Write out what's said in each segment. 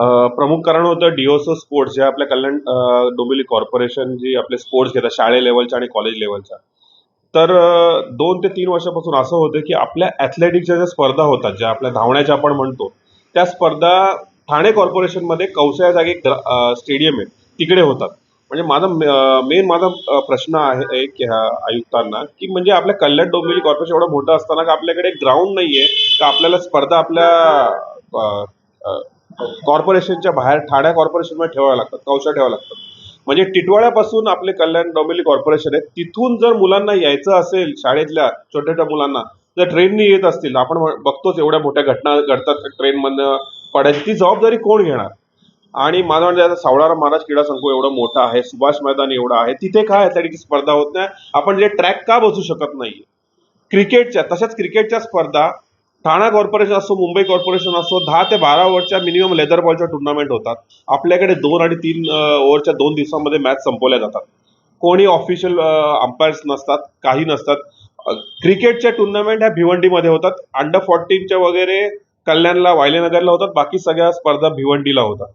प्रमुख कारण होतं डिओसो स्पोर्ट्स जे आपल्या कल्याण डोंबिवली कॉर्पोरेशन जी आपले स्पोर्ट्स घेतात शाळे लेवलच्या आणि कॉलेज लेवलच्या तर दोन ते तीन वर्षापासून असं होतं की आपल्या ॲथलेटिकच्या ज्या स्पर्धा होतात ज्या आपल्या धावण्याच्या आपण म्हणतो त्या स्पर्धा ठाणे कॉर्पोरेशनमध्ये कौशल्या जागी स्टेडियम आहे तिकडे होतात. म्हणजे माझा मेन माझा प्रश्न आहे एक आयुक्तांना की म्हणजे आपल्या कल्याण डोंबिवली कॉर्पोरेशन एवढं मोठं असताना का आपल्याकडे ग्राउंड नाहीये का आपल्याला स्पर्धा आपल्या कॉर्पोरेशनच्या बाहेर ठाण्या कॉर्पोरेशनमध्ये ठेवाव्या लागतात कौशा ठेवाव्या लागतात. म्हणजे टिटवाळ्यापासून आपले कल्याण डोंबिवली कॉर्पोरेशन आहे तिथून जर मुलांना यायचं असेल शाळेतल्या छोट्या छोट्या मुलांना जर ट्रेननी येत असतील आपण बघतोच एवढ्या मोठ्या घटना घडतात ट्रेनमधनं पडायची ती जबाबदारी कोण घेणार? आणि माझं म्हणजे आता सावळारा महाराज क्रीडा संकुल एवढं मोठं आहे सुभाष मैदान एवढं आहे तिथे काय ॲथलेटिकची स्पर्धा होत नाही. आपण जे ट्रॅक का बसू शकत नाहीये? क्रिकेटच्या तशाच क्रिकेटच्या स्पर्धा ठाणा कॉर्पोरेशन असो मुंबई कॉर्पोरेशन असो दहा ते बारा ओव्हरच्या मिनिमम लेदर बॉलच्या टुर्नामेंट होतात. आपल्याकडे दोन आणि तीन ओव्हरच्या दोन दिवसांमध्ये मॅच संपवल्या जातात. कोणी ऑफिशियल अंपायर्स नसतात काही नसतात. क्रिकेटच्या टुर्नामेंट ह्या भिवंडीमध्ये होतात. अंडर फोर्टीनच्या वगैरे कल्याणला वायलेनगरला होतात. बाकी सगळ्या स्पर्धा भिवंडीला होतात.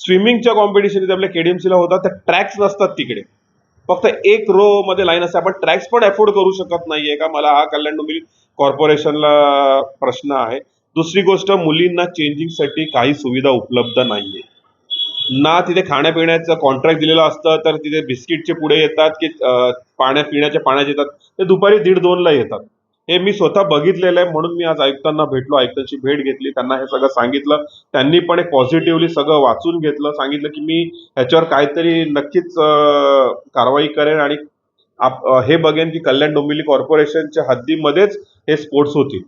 स्विमिंगच्या कॉम्पिटिशन आपल्या केडीएमसीला होतात. त्या ट्रॅक्स नसतात तिकडे. फक्त एक रो मध्ये लाईन असते. आपण ट्रॅक्स पण अफोर्ड करू शकत नाहीये का? मला हा कल्याण डोंबिवली कॉर्पोरेशनला प्रश्न आहे. दुसरी गोष्ट मुलींना चेंजिंगसाठी काही सुविधा उपलब्ध नाहीये. ना तिथे खाण्यापिण्याचं कॉन्ट्रॅक्ट दिलेलं असतं तर तिथे बिस्किटचे पुढे येतात की पाण्या पिण्याच्या पाण्याचे येतात. ते दुपारी दीड दोनला येतात. हे मी स्वतः बघितलेलं आहे म्हणून मी आज आयुक्तांना भेटलो आयुक्तांची भेट घेतली त्यांना हे सगळं सांगितलं. त्यांनी पण एक पॉझिटिव्हली सगळं वाचून घेतलं सांगितलं की मी ह्याच्यावर काहीतरी नक्कीच कारवाई करेन आणि हे बघेन की कल्याण डोंबिवली कॉर्पोरेशनच्या हद्दीमध्येच हे स्पोर्ट्स होतील.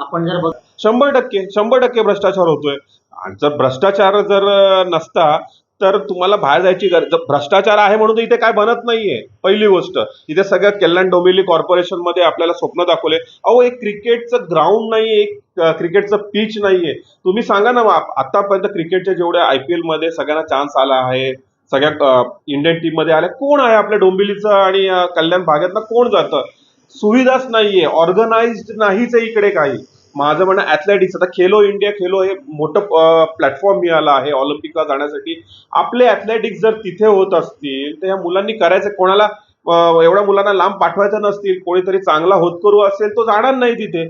आपण जर बघ शंभर टक्के शंभर टक्के भ्रष्टाचार होतोय. आणि जर भ्रष्टाचार जर नसता तर तुम्हाला बाहेर जायची गरज भ्रष्टाचार आहे म्हणून इथे काय बनत नाहीये. पहिली गोष्ट इथे सगळ्या कल्याण डोंबिवली कॉर्पोरेशनमध्ये आपल्याला स्वप्न दाखवले. अहो एक क्रिकेटचं ग्राउंड नाही एक क्रिकेटचं पिच नाहीये. तुम्ही सांगा ना आतापर्यंत क्रिकेटच्या जेवढ्या आय पी मध्ये सगळ्यांना चान्स आला आहे सगळ्या इंडियन टीममध्ये आल्या कोण आहे आपल्या डोंबिवलीचं आणि कल्याण भागातला कोण जातं? सुविधाच नाहीये ऑर्गनाइज्ड नाहीच आहे इकडे काही. माझं म्हणणं ॲथलेटिक्स आता खेलो इंडिया खेलो हे मोठं प्लॅटफॉर्म मिळाला आहे ऑलिम्पिकला जाण्यासाठी. आपले ॲथलेटिक्स जर तिथे होत असतील तर या मुलांनी करायचं कोणाला एवढ्या मुलांना लांब पाठवायचं नसतील कोणीतरी चांगला होतकरू असेल तो जाणार नाही तिथे.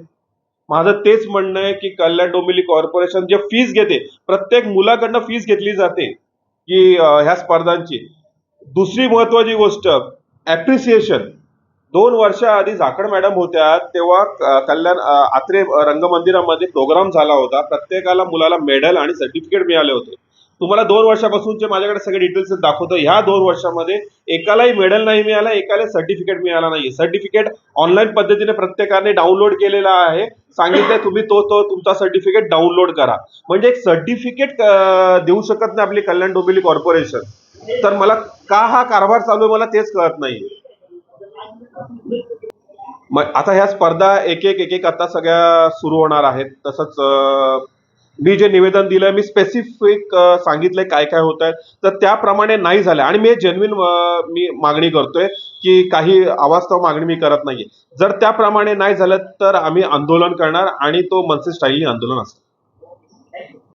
माझं तेच म्हणणं आहे की कल्याण डोंबिवली कॉर्पोरेशन जे फीस घेते प्रत्येक मुलाकडनं फीस घेतली जाते की ह्या स्पर्धांची. दुसरी महत्वाची गोष्ट ॲप्रिसिएशन दोन वर्षाआधी झाकड मॅडम होत्या तेव्हा कल्याण आत्रे रंगमंदिरामध्ये प्रोग्राम झाला होता. प्रत्येकाला मुलाला मेडल आणि सर्टिफिकेट मिळाले होते. तुम्हाला दोन वर्षापासूनचे माझ्याकडे सगळे डिटेल्स दाखवतो. ह्या दोन वर्षामध्ये एकालाही मेडल नाही मिळाला एकाला सर्टिफिकेट मिळाला नाही सर्टिफिकेट ऑनलाईन पद्धतीने प्रत्येकाने डाउनलोड केलेला आहे. सांगितलंय तुम्ही तो तो तुमचा सर्टिफिकेट डाउनलोड करा. म्हणजे एक सर्टिफिकेट देऊ शकत नाही आपली कल्याण डोंबिवली कॉर्पोरेशन तर मला का हा कारभार चालू आहे मला तेच कळत नाही मग आता ह्या स्पर्धा एक एक एक एक आता सगळ्या सुरू होणार आहेत. तसंच मी जे निवेदन दिलं मी स्पेसिफिक सांगितलंय काय काय होत आहे. तर त्याप्रमाणे नाही झालं आणि मी जेन्युन मी मागणी करतोय की काही अवास्तव मागणी मी करत नाहीये. जर त्याप्रमाणे नाही झालं तर आम्ही आंदोलन करणार आणि तो मनसे स्टाईलनी आंदोलन असतं.